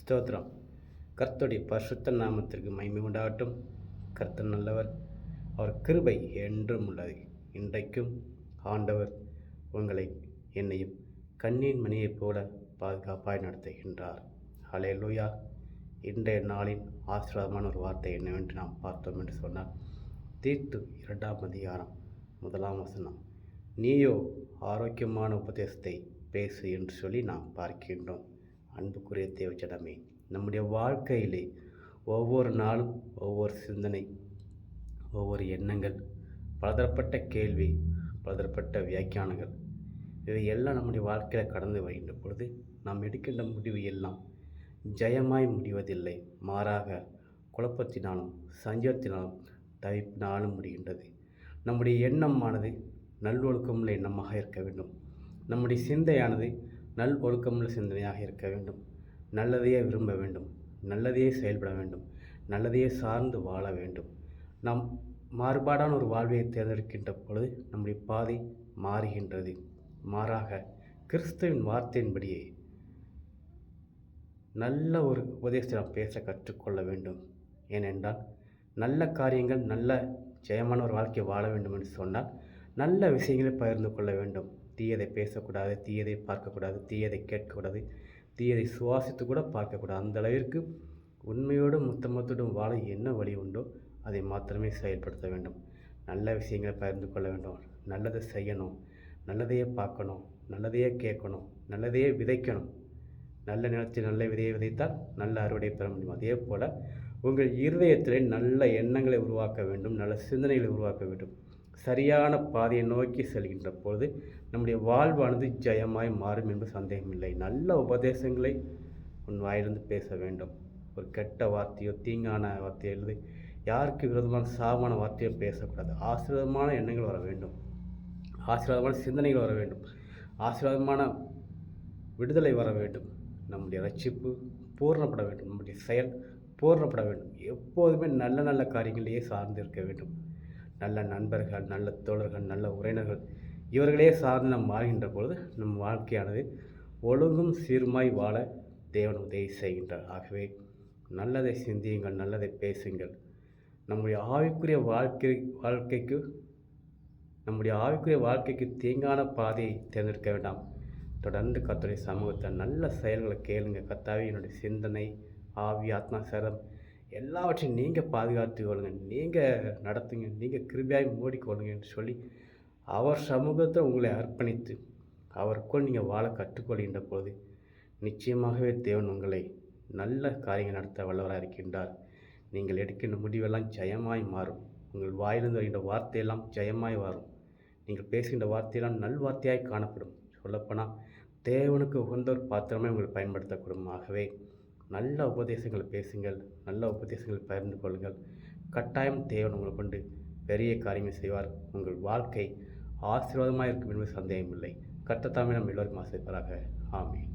ஸ்தோத்திரம். கர்த்தருடைய பரிசுத்த நாமத்திற்கு மகிமை உண்டாகட்டும். கர்த்தர் நல்லவர். அவர் கிருபை என்றும் உள்ளது. இன்றைக்கும் ஆண்டவர் உங்களை என்னையும் கண்ணீர் மணியைப் போல பாதுகாப்பாய் நடத்துகின்றார். ஹலே லூயா இன்றைய நாளின் ஆசீர்வாதமான ஒரு வார்த்தை என்னவென்று நாம் பார்த்தோம் என்று சொன்னார் தீர்த்து இரண்டாம் அதிகாரம் முதலாம் வசனம். நீயோ ஆரோக்கியமான உபதேசத்தை பேசு என்று சொல்லி நாம் பார்க்கின்றோம். அன்புக்குரிய தேவச்சடமே நம்முடைய வாழ்க்கையிலே ஒவ்வொரு நாளும் ஒவ்வொரு சிந்தனை ஒவ்வொரு எண்ணங்கள் பலதரப்பட்ட கேள்வி பலதரப்பட்ட வியாக்கியானங்கள் இவை எல்லாம் நம்முடைய வாழ்க்கையில் கடந்து வருகின்ற பொழுது நாம் எடுக்கின்ற முடிவு எல்லாம் ஜெயமாய் முடிவதில்லை மாறாக குழப்பத்தினாலும் சஞ்சத்தினாலும் தவிப்பினாலும் முடிகின்றது. நம்முடைய எண்ணமானது நல்லொழுக்கமுள்ள எண்ணமாக இருக்க வேண்டும். நம்முடைய சிந்தையானது நல் ஒழுக்கமுள்ள சிந்தனையாக இருக்க வேண்டும். நல்லதையே விரும்ப வேண்டும். நல்லதையே செயல்பட வேண்டும். நல்லதையே சார்ந்து வாழ வேண்டும். நாம் மாறுபாடான ஒரு வாழ்வையை தேர்ந்தெடுக்கின்ற பொழுது நம்முடைய பாதை மாறுகின்றது. மாறாக கிறிஸ்துவின் வார்த்தையின்படியே நல்ல ஒரு உபதேசத்தை நாம் பேச கற்றுக்கொள்ள வேண்டும். ஏனென்றால் நல்ல காரியங்கள் நல்ல ஜெயமான ஒரு வாழ்க்கையை வாழ வேண்டும் என்று சொன்னால் நல்ல விஷயங்களை பகிர்ந்து கொள்ள வேண்டும். தீயதை பேசக்கூடாது தீயதை பார்க்கக்கூடாது தீயதை கேட்கக்கூடாது தீயதை சுவாசித்து கூட பார்க்கக்கூடாது. அந்த அளவிற்கு உண்மையோடும் முத்தமத்தோடும் வாழ என்ன வழி உண்டோ அதை மாத்திரமே செயல்படுத்த வேண்டும். நல்ல விஷயங்களை பகிர்ந்து கொள்ள வேண்டும். நல்லதை செய்யணும். நல்லதையே பார்க்கணும். நல்லதையே கேட்கணும். நல்லதையே விதைக்கணும். நல்ல நிலத்தில் நல்ல விதையை விதைத்தால் நல்ல அறுவடை பெற முடியும். அதே போல் உங்கள் இருதயத்தில் நல்ல எண்ணங்களை உருவாக்க வேண்டும். நல்ல சிந்தனைகளை உருவாக்க வேண்டும். சரியான பாதையை நோக்கி செல்கின்ற பொழுது நம்முடைய வாழ்வானது ஜெயமாய் மாறும் என்று சந்தேகமில்லை. நல்ல உபதேசங்களை உன் வாயிலிருந்து பேச வேண்டும். ஒரு கெட்ட வார்த்தையோ தீங்கான வார்த்தையோ எழுது யாருக்கு விரோதமான சாமான வார்த்தையோ பேசக்கூடாது. ஆசீர்வாதமான எண்ணங்கள் வர வேண்டும். ஆசீர்வாதமான சிந்தனைகள் வர வேண்டும். ஆசீர்வாதமான விடுதலை வர வேண்டும். நம்முடைய ரட்சிப்பு பூர்ணப்பட வேண்டும். நம்முடைய செயல் பூர்ணப்பட வேண்டும். எப்போதுமே நல்ல நல்ல காரியங்களையே சார்ந்து இருக்க வேண்டும். நல்ல நண்பர்கள் நல்ல தோழர்கள் நல்ல உறவினர்கள் இவர்களே சார்ந்து நாம் வாழ்கின்ற பொழுது நம் வாழ்க்கையானது ஒழுங்கும் சீர்மாய் வாழ தேவன் உதவி செய்கின்றார். ஆகவே நல்லதை சிந்தியுங்கள் நல்லதை பேசுங்கள். நம்முடைய ஆவிக்குரிய வாழ்க்கை வாழ்க்கைக்கு நம்முடைய ஆவிக்குரிய வாழ்க்கைக்கு தீங்கான பாதையை தேர்ந்தெடுக்க வேண்டாம். தொடர்ந்து கத்துடைய சமூகத்தை நல்ல செயல்களை கேளுங்க கத்தாவே என்னுடைய சிந்தனை ஆவி ஆத்மா சரம் எல்லாவற்றையும் நீங்கள் பாதுகாத்து கொள்ளுங்க. நீங்கள் நடத்துங்க. நீங்கள் கிருபியாய் மூடிக்கொள்ளுங்கன்னு சொல்லி அவர் சமூகத்தை உங்களை அர்ப்பணித்து அவருக்குள் நீங்கள் வாழ கற்றுக்கொள்கின்ற பொழுது நிச்சயமாகவே தேவன் உங்களை நல்ல காரியங்கள் நடத்த வல்லவராக இருக்கின்றார். நீங்கள் எடுக்கின்ற முடிவெல்லாம் ஜெயமாய் மாறும். உங்கள் வாயிலிருந்து வருகின்ற வார்த்தையெல்லாம் ஜெயமாய் வரும். நீங்கள் பேசுகின்ற வார்த்தையெல்லாம் நல்வார்த்தையாய் காணப்படும். சொல்லப்போனால் தேவனுக்கு உகந்த ஒரு பாத்திரமே உங்களை பயன்படுத்தக்கூடும். ஆகவே நல்ல உபதேசங்களை பேசுங்கள் நல்ல உபதேசங்களை பகிர்ந்து கொள்ளுங்கள். கட்டாயம் தேவன் உங்களை கொண்டு பெரிய காரியங்கள் செய்வார். உங்கள் வாழ்க்கை ஆசீர்வாதமாக இருக்கும் என்பது சந்தேகமில்லை. கட்டத்தாமே நம் எல்லோருக்கும் ஆசைப்படாக ஆமீன்.